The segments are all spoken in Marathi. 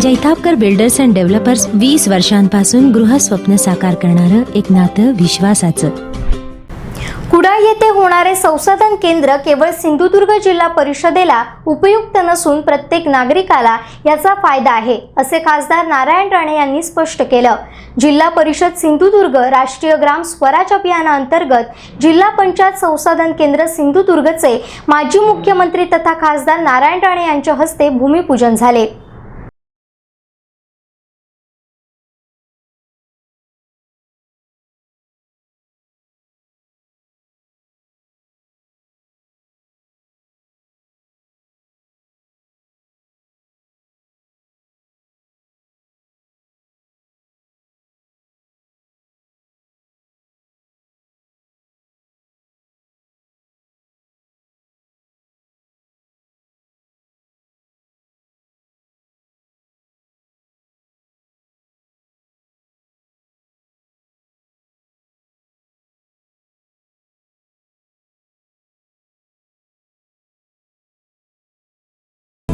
जैतापकर बिल्डर्स अँड डेव्हलपर्स वीस वर्षांपासून गृहस्वप्न साकार करणारं एक नातं विश्वासाचं. कुडाळ येथे होणारे संसाधन केंद्र केवळ सिंधुदुर्ग जिल्हा परिषदेला उपयुक्त नसून प्रत्येक नागरिकाला याचा फायदा आहे असे खासदार नारायण राणे यांनी स्पष्ट केलं. जिल्हा परिषद सिंधुदुर्ग राष्ट्रीय ग्राम स्वराज अभियानाअंतर्गत जिल्हा पंचायत संसाधन केंद्र सिंधुदुर्गचे माजी मुख्यमंत्री तथा खासदार नारायण राणे यांच्या हस्ते भूमिपूजन झाले.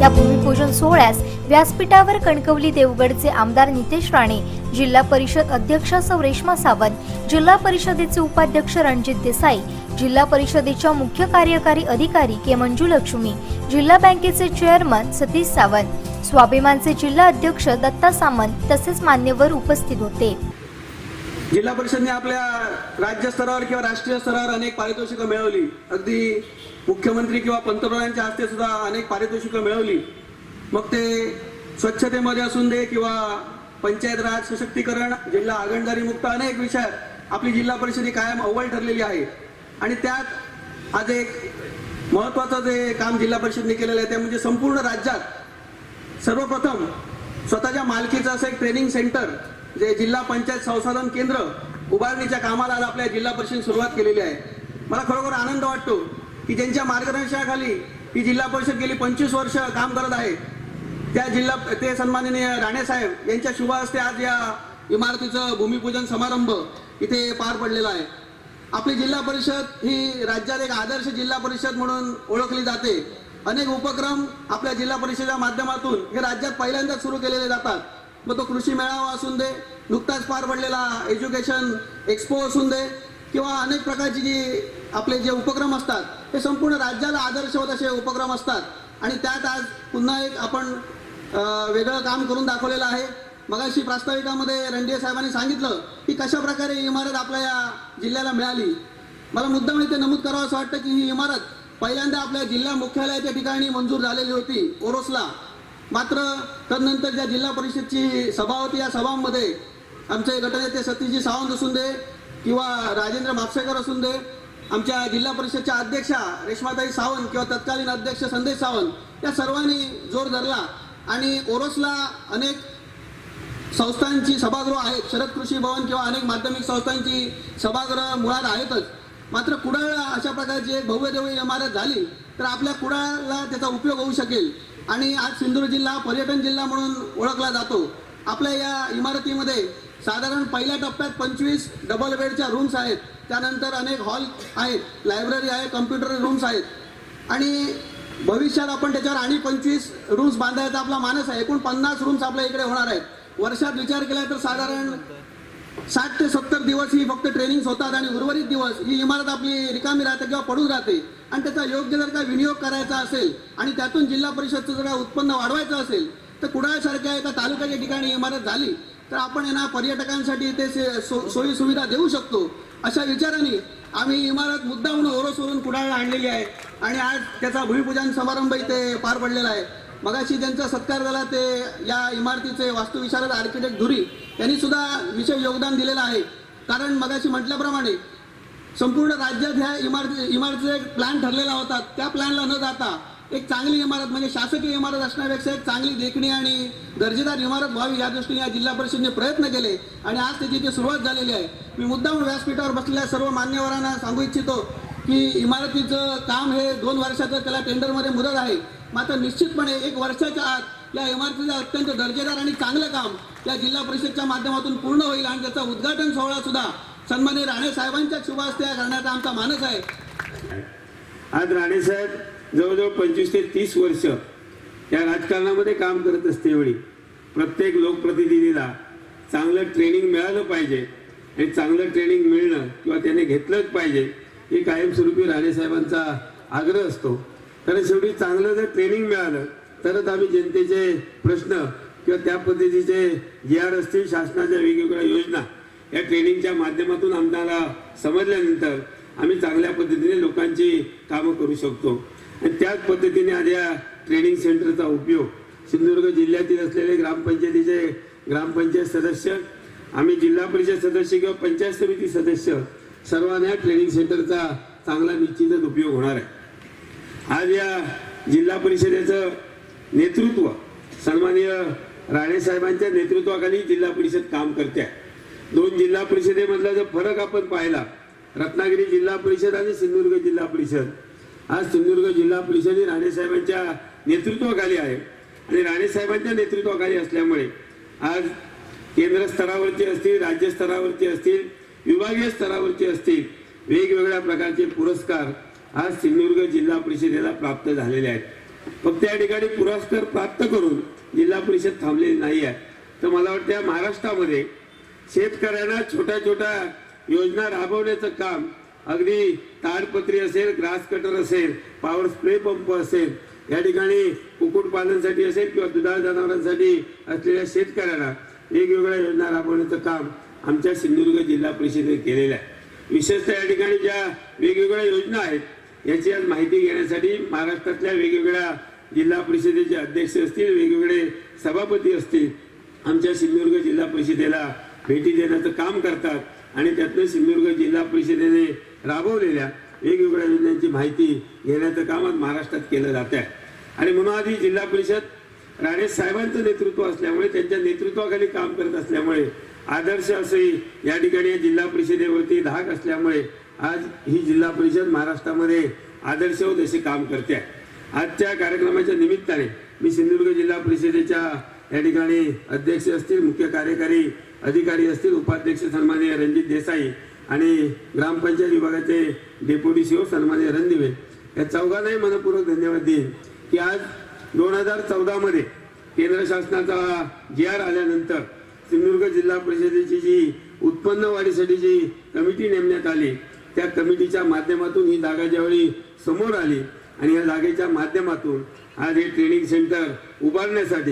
या भूमिपूजन सोहळ्यास व्यासपीठावर कणकवली देवगडचे आमदार नितेश राणे जिल्हा परिषद अध्यक्ष सौ रेश्मा सावंत जिल्हा परिषदेचे उपाध्यक्ष रणजित देसाई जिल्हा परिषदेच्या मुख्य कार्यकारी अधिकारी के मंजू लक्ष्मी जिल्हा बँकेचे चेअरमन सतीश सावंत स्वाभिमानचे जिल्हा अध्यक्ष दत्ता सामंत तसेच मान्यवर उपस्थित होते. जिल्हा परिषदने आपल्या राज्य स्तरावर किंवा राष्ट्रीय स्तरावर अनेक पारितोषिकं मिळवली. अगदी मुख्यमंत्री किंवा पंतप्रधानांच्या हस्ते सुद्धा अनेक पारितोषिकं मिळवली. मग ते स्वच्छतेमध्ये असून दे किंवा पंचायत राज सशक्तीकरण जिल्हा आगणदारी मुक्त अनेक विषयात आपली जिल्हा परिषद ही कायम अव्वल ठरलेली आहे. आणि त्यात आज एक महत्वाचं जे काम जिल्हा परिषदने केलेलं आहे ते म्हणजे संपूर्ण राज्यात सर्वप्रथम स्वतःच्या मालकीचं असं एक ट्रेनिंग सेंटर जे जिल्हा पंचायत संसाधन केंद्र उभारणीच्या कामाला आज आपल्या जिल्हा परिषद सुरुवात केलेली आहे. मला खरोखर आनंद वाटतो की ज्यांच्या मार्गदर्शनाखाली ही जिल्हा परिषद गेली पंचवीस वर्ष काम करत आहे. त्या जिल्हा ते सन्माननीय राणेसाहेब यांच्या शुभ हस्ते आज या इमारतीचं भूमिपूजन समारंभ इथे पार पडलेला आहे. आपली जिल्हा परिषद ही राज्यात एक आदर्श जिल्हा परिषद म्हणून ओळखली जाते. अनेक उपक्रम आपल्या जिल्हा परिषदेच्या माध्यमातून हे राज्यात पहिल्यांदाच सुरू केलेले जातात. मग तो कृषी मेळावा असून दे नुकताच पार पडलेला एज्युकेशन एक्सपो असून दे किंवा अनेक प्रकारची जी आपले जे उपक्रम असतात ते संपूर्ण राज्याला आदर्शवत असे उपक्रम असतात. आणि त्यात आज पुन्हा एक आपण वेगळं काम करून दाखवलेलं आहे. मगाशी प्रास्ताविकामध्ये रणडीए साहेबांनी सांगितलं की कशा प्रकारे ही इमारत आपल्या या जिल्ह्याला मिळाली. मला मुद्दाम इथे नमूद करावं असं वाटतं की ही इमारत पहिल्यांदा आपल्या जिल्हा मुख्यालयाच्या ठिकाणी मंजूर झालेली होती ओरोसला. मात्र तदनंतर ज्या जिल्हा परिषदची सभा होती या सभांमध्ये आमचे गटनेते सतीशजी सावंत असून दे किंवा राजेंद्र म्हापसेकर असून दे आमच्या जिल्हा परिषदच्या अध्यक्षा रेश्माताई सावंत किंवा तत्कालीन अध्यक्ष संदेश सावंत या सर्वांनी जोर धरला आणि ओरोसला अनेक संस्थांची सभागृह आहेत. शरद कृषी भवन किंवा अनेक माध्यमिक संस्थांची सभागृह मुळात आहेतच. मात्र कुडाळला अशा प्रकारची एक भव्यदेवी इमारत झाली तर आपल्या कुडाळला त्याचा उपयोग होऊ शकेल. आणि आज सिंधुदुर्ग जिल्हा पर्यटन जिल्हा म्हणून ओळखला जातो. आपल्या या इमारतीमध्ये साधारण पहिल्या टप्प्यात पंचवीस डबल बेडच्या रूम्स आहेत. त्यानंतर अनेक हॉल आहेत लायब्ररी आहे कम्प्युटर रूम्स आहेत. आणि भविष्यात आपण त्याच्यावर आणि पंचवीस रूम्स बांधायचा आपला मानस आहे. एकूण पन्नास रूम्स आपल्या इकडे होणार आहेत. वर्षात विचार केला तर साधारण साठ ते सत्तर दिवस ही फक्त ट्रेनिंग होतात आणि उर्वरित दिवस ही इमारत आपली रिकामी राहते किंवा पडून राहते. आणि त्याचा योग्य जर का विनियोग करायचा असेल आणि त्यातून जिल्हा परिषदचं जर का उत्पन्न वाढवायचं असेल तर कुडाळसारख्या एका तालुक्याच्या ठिकाणी इमारत झाली तर आपण यांना पर्यटकांसाठी ते सो- सोयी सुविधा देऊ शकतो. अशा विचाराने आम्ही इमारत मुद्दाहून ओरोसवरून कुडाळला आणलेली आहे. आणि आज त्याचा भूमिपूजन समारंभ इथे पार पडलेला आहे. मगाशी ज्यांचा सत्कार झाला ते या इमारतीचे वास्तुविशारद आर्किटेक्ट धुरी यांनी सुद्धा विशेष योगदान दिलेलं आहे. कारण मगाशी म्हटल्याप्रमाणे संपूर्ण राज्यात ह्या इमारती इमारतीचा एक प्लॅन ठरलेला होता. त्या प्लॅनला न जाता एक चांगली इमारत म्हणजे शासकीय इमारत असण्यापेक्षा एक चांगली देखणी आणि दर्जेदार इमारत व्हावी या दृष्टीने या जिल्हा परिषदेने प्रयत्न केले आणि आज त्याची इथे सुरुवात झालेली आहे. मी मुद्दाम व्यासपीठावर बसलेल्या सर्व मान्यवरांना सांगू इच्छितो की इमारतीचं काम हे दोन वर्षाचं त्याला टेंडरमध्ये मुदत आहे. मात्र निश्चितपणे एक वर्षाच्या आत या इमारतीचं अत्यंत दर्जेदार आणि चांगलं काम या जिल्हा परिषदच्या माध्यमातून पूर्ण होईल आणि त्याचा उद्घाटन सोहळा सुद्धा सन्मान्य राणे साहेबांच्या शुभास्त्या करण्याचा आमचा मानस आहे. आज राणेसाहेब जवळजवळ पंचवीस ते तीस वर्ष या राजकारणामध्ये काम करत असते वेळी प्रत्येक लोकप्रतिनिधीला चांगलं ट्रेनिंग मिळालं पाहिजे. आणि चांगलं ट्रेनिंग मिळणं किंवा त्याने घेतलंच पाहिजे हे कायमस्वरूपी राणेसाहेबांचा आग्रह असतो. कारण शेवटी चांगलं जर ट्रेनिंग मिळालं तरच आम्ही जनतेचे प्रश्न किंवा त्या पद्धतीचे जे आर असतील शासनाच्या वेगवेगळ्या योजना या ट्रेनिंगच्या माध्यमातून आम्हाला समजल्यानंतर आम्ही चांगल्या पद्धतीने लोकांची कामं करू शकतो. आणि त्याच पद्धतीने आज या ट्रेनिंग सेंटरचा उपयोग सिंधुदुर्ग जिल्ह्यातील असलेले ग्रामपंचायतीचे ग्रामपंचायत सदस्य आम्ही जिल्हा परिषद सदस्य किंवा पंचायत समिती सदस्य सर्वांना या ट्रेनिंग सेंटरचा चांगला निश्चितच उपयोग होणार आहे. आज या जिल्हा परिषदेचं नेतृत्व सन्माननीय राणेसाहेबांच्या नेतृत्वाखाली जिल्हा परिषद काम करते आहे. दोन जिल्हा परिषदेमधला जर फरक आपण पाहिला रत्नागिरी जिल्हा परिषद आणि सिंधुदुर्ग जिल्हा परिषद आज सिंधुदुर्ग जिल्हा परिषद ही राणेसाहेबांच्या नेतृत्वाखाली आहे. आणि राणेसाहेबांच्या नेतृत्वाखाली असल्यामुळे आज केंद्र स्तरावरचे असतील राज्य स्तरावरचे असतील विभागीय स्तरावरचे असतील वेगवेगळ्या प्रकारचे पुरस्कार आज सिंधुदुर्ग जिल्हा परिषदेला प्राप्त झालेले आहेत. फक्त या ठिकाणी पुरस्कार प्राप्त करून जिल्हा परिषद थांबलेली नाही आहे. तर मला वाटतं महाराष्ट्रामध्ये शेतकऱ्यांना छोट्या छोट्या योजना राबवण्याचं काम अगदी ताडपत्री असेल ग्रास कटर असेल पॉवर स्प्रे पंप असेल या ठिकाणी कुक्कुटपालनसाठी असेल किंवा दुधाळ जनावरांसाठी असलेल्या शेतकऱ्यांना वेगवेगळ्या योजना राबवण्याचं काम आमच्या सिंधुदुर्ग जिल्हा परिषदेने केलेलं आहे. विशेषतः या ठिकाणी ज्या वेगवेगळ्या योजना आहेत याची आज माहिती घेण्यासाठी महाराष्ट्रातल्या वेगवेगळ्या जिल्हा परिषदेचे अध्यक्ष असतील वेगवेगळे सभापती असतील आमच्या सिंधुदुर्ग जिल्हा परिषदेला भेटी देण्याचं काम करतात आणि त्यातनं सिंधुदुर्ग जिल्हा परिषदेने राबवलेल्या वेगवेगळ्या योजनांची माहिती घेण्याचं काम आज महाराष्ट्रात केलं जात आहे. आणि म्हणून आधी जिल्हा परिषद राणे साहेबांचं नेतृत्व असल्यामुळे त्यांच्या नेतृत्वाखाली काम करत असल्यामुळे आदर्श असंही या ठिकाणी जिल्हा परिषदेवरती धाक असल्यामुळे आज ही जिल्हा परिषद महाराष्ट्रामध्ये आदर्शवत असे काम करते. आहे आजच्या कार्यक्रमाच्या निमित्ताने मी सिंधुदुर्ग जिल्हा परिषदेच्या या ठिकाणी अध्यक्ष असतील मुख्य कार्यकारी अधिकारी असतील उपाध्यक्ष सन्माननीय रणजित देसाई आणि ग्रामपंचायत विभागाचे डेप्युटी सीओ सन्माननीय रणदिवे या चौघांनाही मनपूर्वक धन्यवाद देईन की आज दोन हजार चौदामध्ये केंद्र शासनाचा जी आर आल्यानंतर सिंधुदुर्ग जिल्हा परिषदेची जी उत्पन्न वाढीसाठी जी कमिटी नेमण्यात आली त्या कमिटीच्या माध्यमातून ही जागा ज्यावेळी समोर आली आणि या जागेच्या माध्यमातून आज हे ट्रेनिंग सेंटर उभारण्यासाठी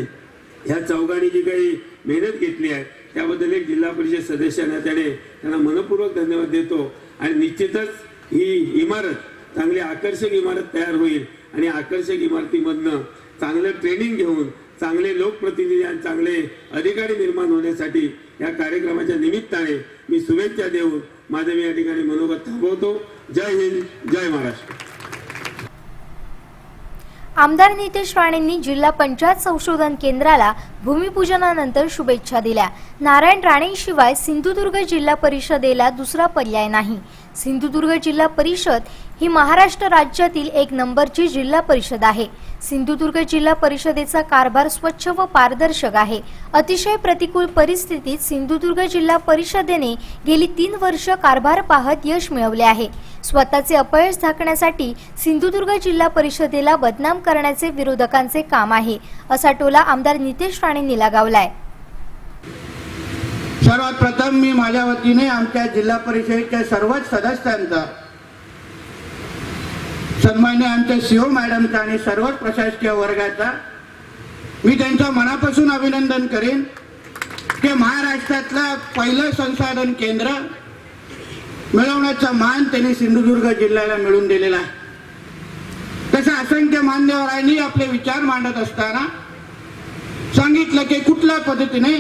ह्या चौघांनी जी काही मेहनत घेतली आहे त्याबद्दल एक जिल्हा परिषद सदस्यांना त्याने त्यांना मनपूर्वक धन्यवाद देतो. आणि निश्चितच ही इमारत चांगली आकर्षक इमारत तयार होईल आणि आकर्षक इमारतीमधनं चांगलं ट्रेनिंग घेऊन चांगले लोकप्रतिनिधी आणि चांगले अधिकारी निर्माण होण्यासाठी या कार्यक्रमाच्या निमित्ताने मी शुभेच्छा देऊन माझं मी या ठिकाणी मनोगत थांबवतो. जय हिंद जय महाराष्ट्र. आमदार नितेश राणेंनी जिल्हा पंचायत संशोधन केंद्राला भूमिपूजनानंतर शुभेच्छा दिल्या. नारायण राणेशिवाय सिंधुदुर्ग जिल्हा परिषदेला दुसरा पर्याय नाही. सिंधुदुर्ग जिल्हा परिषद ही महाराष्ट्र राज्यातील एक नंबरची जिल्हा परिषद आहे. सिंधुदुर्ग जिल्हा परिषदेचा कारभार स्वच्छ व पारदर्शक आहे. अतिशय प्रतिकूल परिस्थितीत सिंधुदुर्ग जिल्हा परिषदेने गेली तीन वर्ष कारभार पाहत यश मिळवले आहे. स्वतःचे अपयश झाकण्यासाठी सिंधुदुर्ग जिल्हा परिषदेला बदनाम करण्याचे विरोधकांचे काम आहे असा टोला आमदार नितेश राणेंनी लगावलाय. सर्वात प्रथम मी माझ्या वतीने आमच्या जिल्हा परिषदेच्या सर्वच सदस्यांचा सन्मान्य आमच्या सीओ मॅडमचा आणि सर्वच प्रशासकीय वर्गाचा मी त्यांचं मनापासून अभिनंदन करेन की महाराष्ट्रातलं पहिलं संसाधन केंद्र मिळवण्याचा मान त्यांनी सिंधुदुर्ग जिल्ह्याला मिळवून दिलेला आहे. तसं असंख्य मान्यवरांनी आपले विचार मांडत असताना सांगितलं की कुठल्या पद्धतीने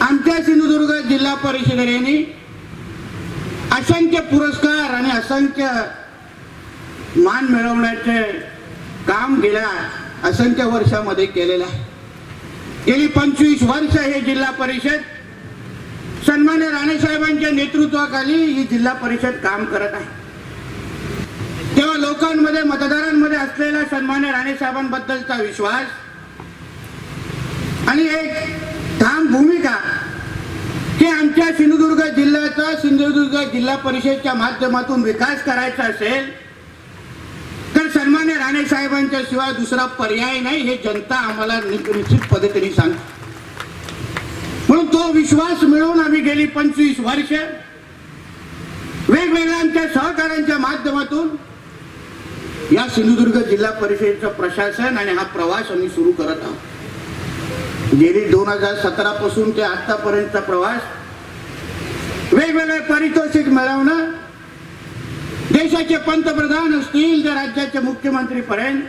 आमच्या सिंधुदुर्ग जिल्हा परिषदेने असंख्य पुरस्कार आणि असंख्य मान मिळवण्याचे काम गेल्या असंख्य वर्षामध्ये केलेलं आहे. गेली पंचवीस वर्ष हे जिल्हा परिषद सन्मान्य राणेसाहेबांच्या नेतृत्वाखाली ही जिल्हा परिषद काम करत आहे. तेव्हा लोकांमध्ये मतदारांमध्ये असलेला सन्मान्य राणेसाहेबांबद्दलचा विश्वास आणि एक ठाम भूमिका. की आमच्या सिंधुदुर्ग जिल्ह्याचा सिंधुदुर्ग जिल्हा परिषदच्या माध्यमातून विकास करायचा असेल तर सन्मान्य राणे साहेबांच्या शिवाय दुसरा पर्याय नाही हे जनता आम्हाला निश्चित पद्धतीने सांगते. म्हणून तो विश्वास मिळवून आम्ही गेली पंचवीस वर्ष. वेगवेगळ्या आमच्या सहकार्यांच्या माध्यमातून या सिंधुदुर्ग जिल्हा परिषदेचं प्रशासन आणि हा प्रवास आम्ही सुरू करत आहोत. गेली दोन हजार सतरा पासून ते आतापर्यंतचा प्रवास वेगवेगळे पारितोषिक मिळवणं देशाचे पंतप्रधान असतील त्या राज्याचे मुख्यमंत्री पर्यंत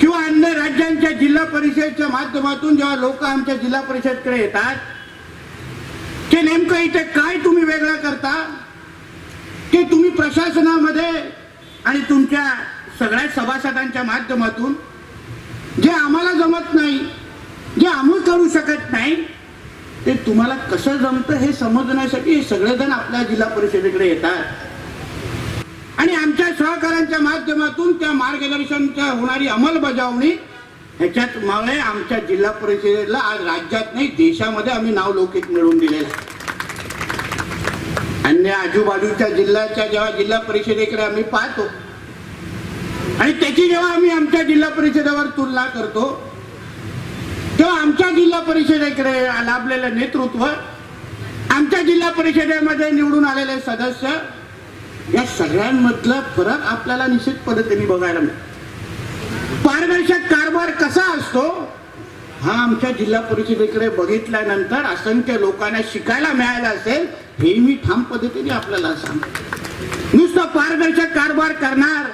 किंवा अन्य राज्यांच्या जिल्हा परिषदेच्या माध्यमातून जेव्हा लोक आमच्या जिल्हा परिषदकडे येतात ते नेमकं इथे काय तुम्ही वेगळं करता? ते तुम्ही प्रशासनामध्ये आणि तुमच्या सगळ्या सभासदांच्या माध्यमातून जे आम्हाला जमत नाही जे आम्ही करू शकत नाही ते तुम्हाला कसं जमतं हे समजण्यासाठी सगळेजण आपल्या जिल्हा परिषदेकडे येतात. आणि आमच्या सहकाऱ्यांच्या माध्यमातून त्या मार्गदर्शनच्या होणारी अंमलबजावणी ह्याच्यात मुळे आमच्या जिल्हा परिषदेला आज राज्यात नाही देशामध्ये आम्ही नाव लौकिक मिळवून दिलेलं आहे. अन्य आजूबाजूच्या जिल्ह्याच्या जेव्हा जिल्हा परिषदेकडे आम्ही पाहतो आणि त्याची जेव्हा आम्ही आमच्या जिल्हा परिषदेवर तुलना करतो जिल्हा परिषदेकडे लाभलेलं नेतृत्व आमच्या जिल्हा परिषदेमध्ये निवडून आलेले सदस्य या सगळ्यांमधला फरक आपल्याला निश्चित पद्धतीने बघायला मिळतो पारदर्शक कारभार कसा असतो हा आमच्या जिल्हा परिषदेकडे बघितल्यानंतर असंख्य लोकांना शिकायला मिळालं असेल हे मी ठाम पद्धतीने आपल्याला सांगतो. नुसतं पारदर्शक कारभार करणार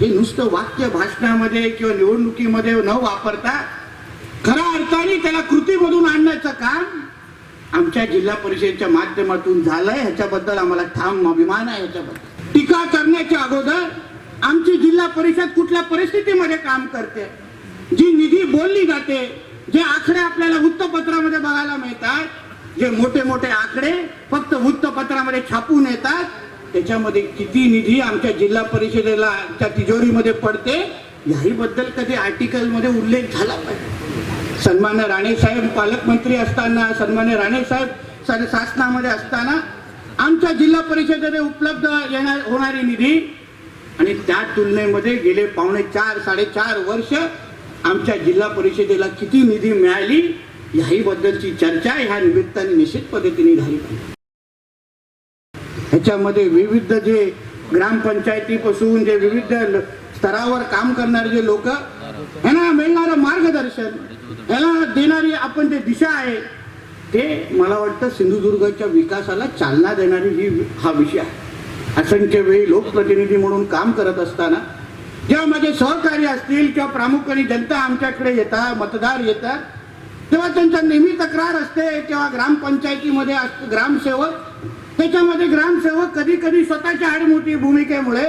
हे नुसतं वाक्य भाषणामध्ये किंवा निवडणुकीमध्ये न वापरता खऱ्या अर्थाने त्याला कृतीमधून आणण्याचं काम आमच्या जिल्हा परिषदेच्या माध्यमातून झालंय. ह्याच्याबद्दल आम्हाला ठाम अभिमान आहे ह्याच्याबद्दल. टीका करण्याच्या अगोदर आमची जिल्हा परिषद कुठल्या परिस्थितीमध्ये काम करते? जी निधी बोलली जाते जे आकडे आपल्याला वृत्तपत्रामध्ये बघायला मिळतात जे मोठे मोठे आकडे फक्त वृत्तपत्रामध्ये छापून येतात त्याच्यामध्ये किती निधी आमच्या जिल्हा परिषदेला आमच्या तिजोरीमध्ये पडते याही बद्दल कधी आर्टिकलमध्ये उल्लेख झाला पाहिजे. सन्मान्य राणेसाहेब पालकमंत्री असताना सन्मान्य राणेसाहेब सर शासनामध्ये असताना आमच्या जिल्हा परिषदेने उपलब्ध येणार होणारी निधी आणि त्या तुलनेमध्ये गेले पावणे चार साडेचार वर्ष आमच्या जिल्हा परिषदेला किती निधी मिळाली याही बद्दलची चर्चा ह्या निमित्ताने निश्चित पद्धतीने झाली पाहिजे. ह्याच्यामध्ये विविध जे ग्रामपंचायतीपासून जे विविध ल- स्तरावर काम करणारे जे लोक यांना मिळणारं मार्गदर्शन त्याला देणारी आपण जे दिशा आहे ते मला वाटतं सिंधुदुर्गच्या विकासाला चालना देणारी ही हा विषय आहे. असंख्य वेळी लोकप्रतिनिधी म्हणून काम करत असताना जेव्हा माझे सहकारी असतील किंवा प्रामुख्याने जनता आमच्याकडे येतात मतदार येतात तेव्हा त्यांचा नेहमी तक्रार असते किंवा ग्रामपंचायतीमध्ये असतो ग्रामसेवक त्याच्यामध्ये ग्रामसेवक कधी कधी स्वतःच्या आडमोठी भूमिकेमुळे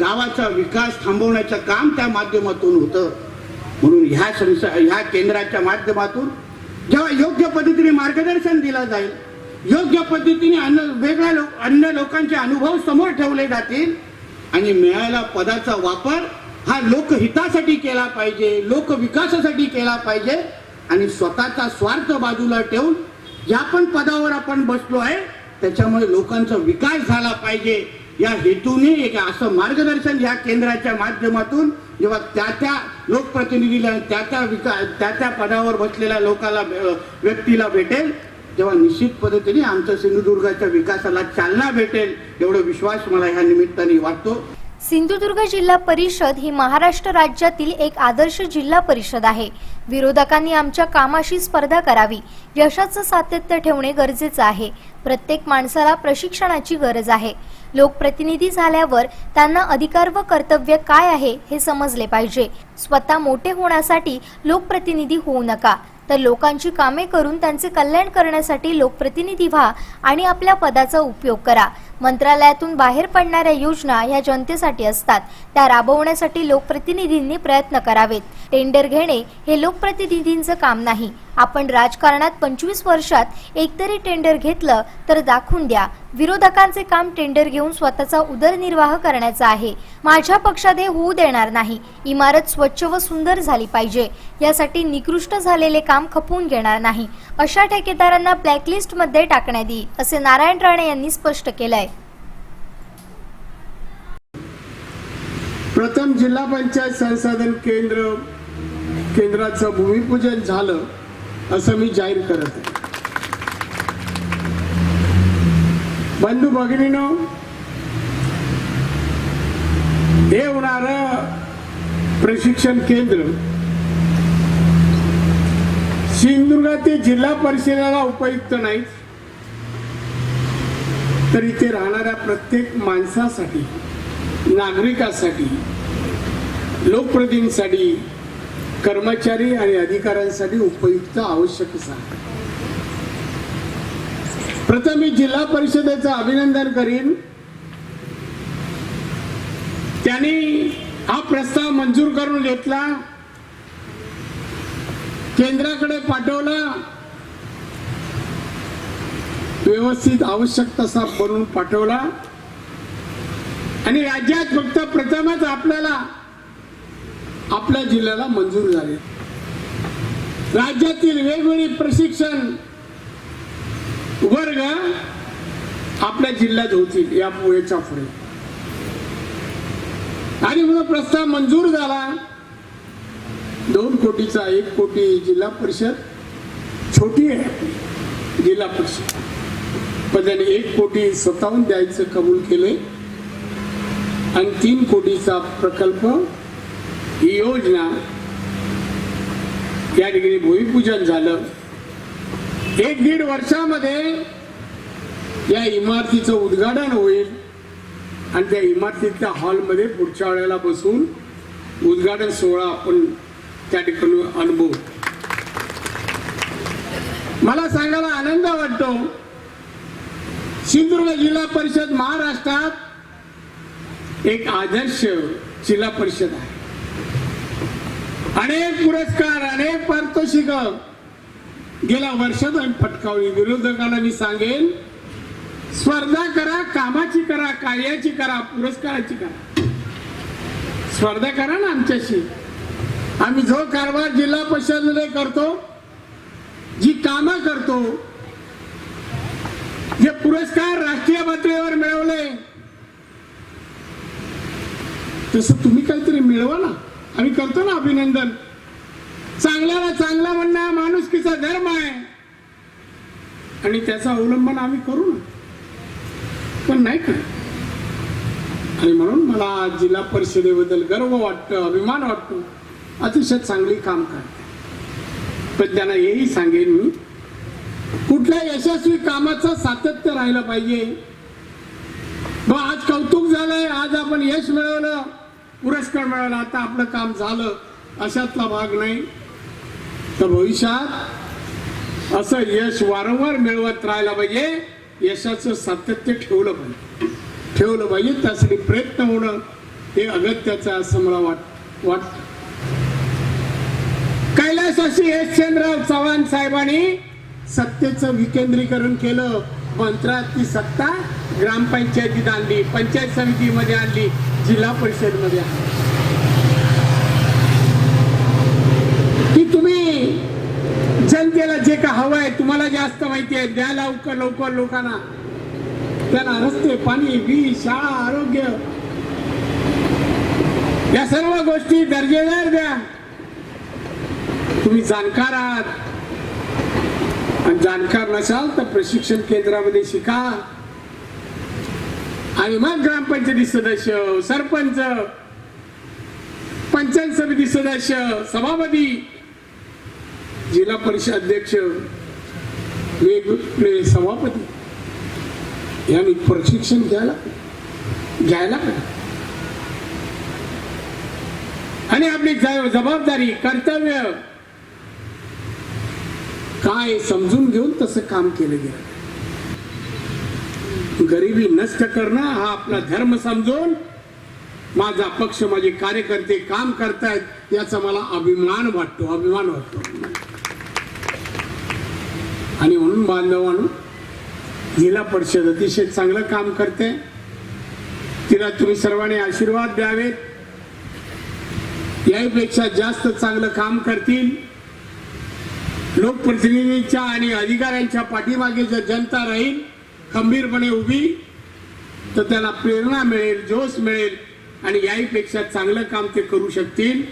गावाचा विकास थांबवण्याचं काम त्या माध्यमातून होतं. म्हणून ह्या संस्था ह्या केंद्राच्या माध्यमातून जेव्हा योग्य पद्धतीने मार्गदर्शन दिलं जाईल योग्य पद्धतीने अन्य वेगळ्या लोक अन्य लोकांचे अनुभव समोर ठेवले जातील आणि मिळालेला पदाचा वापर हा लोकहितासाठी केला पाहिजे लोकविकासासाठी केला पाहिजे आणि स्वतःचा स्वार्थ बाजूला ठेवून ज्या पण पदावर आपण बसलो आहे त्याच्यामुळे लोकांचा विकास झाला पाहिजे. या हेतूने एक असं मार्गदर्शन या केंद्राच्या माध्यमातून जेव्हा त्या त्या लोकप्रतिनिधीला त्या त्या विका त्या त्या पदावर बसलेल्या लोकाला व्यक्तीला भेटेल तेव्हा निश्चित पद्धतीने आमच्या सिंधुदुर्गाच्या विकासाला चालना भेटेल एवढा विश्वास मला ह्या निमित्ताने वाटतो. सिंधुदुर्ग जिल्हा परिषद ही महाराष्ट्र राज्यातील एक आदर्श जिल्हा परिषद आहे. विरोधकांनी आमच्या कामाशी स्पर्धा करावी यशाचं सातत्य ठेवणे गरजेचं आहे. प्रत्येक माणसाला प्रशिक्षणाची गरज आहे. लोकप्रतिनिधी झाल्यावर त्यांना अधिकार व कर्तव्य काय आहे हे समजले पाहिजे. स्वतः मोठे होण्यासाठी लोकप्रतिनिधी होऊ नका तर लोकांची कामे करून त्यांचे कल्याण करण्यासाठी लोकप्रतिनिधी व्हा आणि आपल्या पदाचा उपयोग करा. मंत्रालयातून बाहेर पडणाऱ्या योजना ह्या जनतेसाठी असतात. त्या राबवण्यासाठी लोकप्रतिनिधींनी प्रयत्न करावेत. टेंडर घेणे हे लोकप्रतिनिधींचं काम नाही. आपण राजकारणात पंचवीस वर्षात एकतरी टेंडर घेतलं तर दाखवून द्या. विरोधकांचे काम टेंडर घेऊन स्वतःचा उदरनिर्वाह करण्याचा आहे. माझ्या पक्षात हे होऊ देणार नाही. इमारत स्वच्छ व सुंदर झाली पाहिजे. यासाठी निकृष्ट झालेले काम खपवून घेणार नाही. अशा ठेकेदारांना ब्लॅकलिस्टमध्ये टाकण्यात येईल असे नारायण राणे यांनी स्पष्ट केलंय. प्रथम जिल्हा पंचायत संसाधन केंद्र केंद्राचं भूमिपूजन झालं असं मी जाहीर करत आहे. बंधू भगिनीनो हे होणार प्रशिक्षण केंद्र सिंधुदुर्ग ते जिल्हा परिषदेला उपयुक्त नाही तर इथे राहणाऱ्या प्रत्येक माणसासाठी नागरिकासाठी लोकप्रतिनिधींसाठी कर्मचारी आणि अधिकाऱ्यांसाठी उपयुक्त आवश्यकच आहे प्रथम मी जिल्हा परिषदेचं अभिनंदन करीन. त्यांनी हा प्रस्ताव मंजूर करून घेतला. केंद्राकडे पाठवला. व्यवस्थित आवश्यक तसा बनवून पाठवला. आणि राज्यात फक्त प्रथमच आपल्याला आपल्या जिल्ह्याला मंजूर झाले. राज्यातील वेगवेगळी प्रशिक्षण वर्ग आपल्या जिल्ह्यात होतील या पुढेच्या पुढे. आणि म्हणून प्रस्ताव मंजूर झाला. दोन कोटीचा एक कोटी जिल्हा परिषद छोटी आहे जिल्हा परिषद. पण त्यांनी एक कोटी स्वतःहून द्यायचं कबूल केले आणि तीन कोटीचा प्रकल्प ही योजना या ठिकाणी भूमिपूजन झालं. एक दीड वर्षामध्ये या इमारतीचं उद्घाटन होईल आणि त्या इमारतीतल्या हॉलमध्ये पुढच्या वेळेला बसून उद्घाटन सोहळा आपण त्या ठिकाणी अनुभव. मला सांगायला आनंद वाटतो. सिंधुदुर्ग जिल्हा परिषद महाराष्ट्रात एक आदर्श जिल्हा परिषद आहे. अनेक पुरस्कार अनेक पारितोषिक गेल्या वर्षात आम्ही पटकावली. विरोधकांना मी सांगेन स्पर्धा करा कामाची करा कार्याची करा पुरस्काराची करा. स्पर्धा करा ना आमच्याशी. आम्ही जो कारभार जिल्हा परिषदमध्ये करतो जी कामं करतो जे पुरस्कार राष्ट्रीय पातळीवर मिळवले तसं तुम्ही काहीतरी मिळवा ना. आम्ही करतो ना अभिनंदन. चांगल्याला चांगला म्हणणं हा माणुसकीचा धर्म आहे. आणि त्याचा अवलंबन आम्ही करू ना. पण नाही का? आणि म्हणून मला जिल्हा परिषदेबद्दल गर्व वाटतं अभिमान वाटतो. अतिशय चांगली काम करते. पण त्यांना हेही सांगेन मी कुठल्या यशस्वी कामाचं सातत्य राहिलं पाहिजे? मग आज कौतुक झालंय आज आपण यश मिळवलं. पुरस्कार मिळाला आता आपलं काम झालं अशातला भाग नाही. तर भविष्यात असं यश वारंवार मिळवत राहायला पाहिजे यशाचं सातत्य ठेवलं पाहिजे. ठेवलं पाहिजे त्यासाठी प्रयत्न होणं हे अगत्याचं असं मला वाट वाटतं. कैलासाशी यशचंद्रराव चव्हाण साहेबांनी सत्तेचं विकेंद्रीकरण केलं. मंत्रातली सत्ता ग्रामपंचायतीत आणली पंचायत समितीमध्ये आणली जिल्हा परिषदमध्ये आणली. की तुम्ही जनतेला जे का हवं आहे तुम्हाला जास्त माहिती आहे द्या लवकर लवकर लोकांना. त्यांना रस्ते पाणी वीज शाळा आरोग्य. या सर्व गोष्टी दर्जेदार द्या. तुम्ही जाणकार आहात. आणि जाणकार नसाल तर प्रशिक्षण केंद्रामध्ये शिका. आणि मग ग्रामपंचायती सदस्य सरपंच पंचायत समिती सदस्य सभापती जिल्हा परिषद अध्यक्ष वेगवेगळे सभापती यांनी प्रशिक्षण घ्यायला घ्यायला आणि आपली जबाबदारी कर्तव्य काय समजून घेऊन तसं काम केलं गेलं. गरिबी नष्ट करणं हा आपला धर्म समजून माझा पक्ष माझे कार्यकर्ते काम करतायत याचा मला अभिमान वाटतो अभिमान वाटतो. आणि म्हणून बांधवांनो जिल्हा परिषद अतिशय चांगलं काम करते. तिला तुम्ही सर्वांनी आशीर्वाद द्यावेत. याहीपेक्षा जास्त चांगलं काम करतील. लोकप्रतिनिधींच्या आणि अधिकाऱ्यांच्या पाठीमागे जर जनता राहील खंबीरपणे उभी तर त्याला प्रेरणा मिळेल जोश मिळेल आणि याहीपेक्षा चांगलं काम ते करू शकतील.